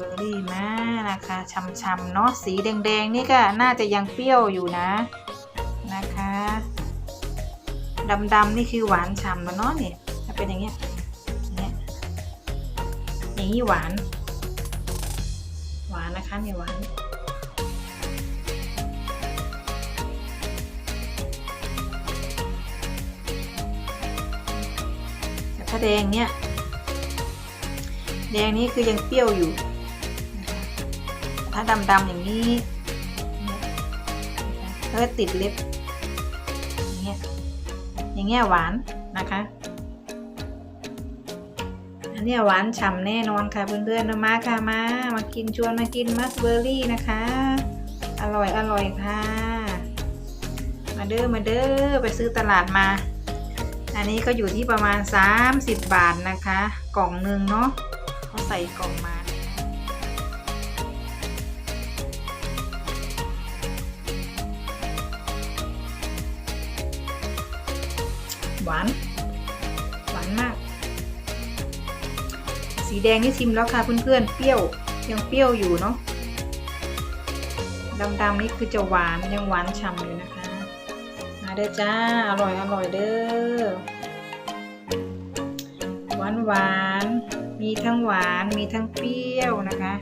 เบอร์รี่มานะคะช่ำๆเนาะสีแดงๆนี่ก็น่าจะยังเปรี้ยวอยู่นะนะคะดำๆนี่คือหวานฉ่ำแล้วเนาะเนี่ยถ้าเป็นอย่างเงี้ยอย่างเงี้ยอย่างนี้หวาน หวานนะคะเนี่ยหวานแต่ถ้าแดงเนี่ยแดงนี้คือยังเปรี้ยวอยู่าดำๆอย่างนี้เนี่ยแล้วก็ติดเล็บอย่างเงี้ยอย่างเงี้ยหวานนะคะ อันนี้หวานฉ่ำแน่นอนค่ะเพื่อนๆมาค่ะมา มากินชวนมากินมัสเบอร์รี่นะคะ อร่อยอร่อยค่ะ มาเด้อมาเด้อไปซื้อตลาดมา อันนี้ก็อยู่ที่ประมาณ 30 บาทนะคะ กล่องหนึ่งเนาะเขาใส่กล่องมา หวาน หวานมาก สีแดงนี่ชิมแล้วค่ะเพื่อนๆ เปรี้ยวยังเปรี้ยวอยู่เนาะดำๆนี่คือจะหวานยังหวานฉ่ำอยู่นะคะ มาเด้อจ้า อร่อยอร่อยเด้อ หวานหวาน มีทั้งหวานมีทั้งเปรี้ยวนะคะ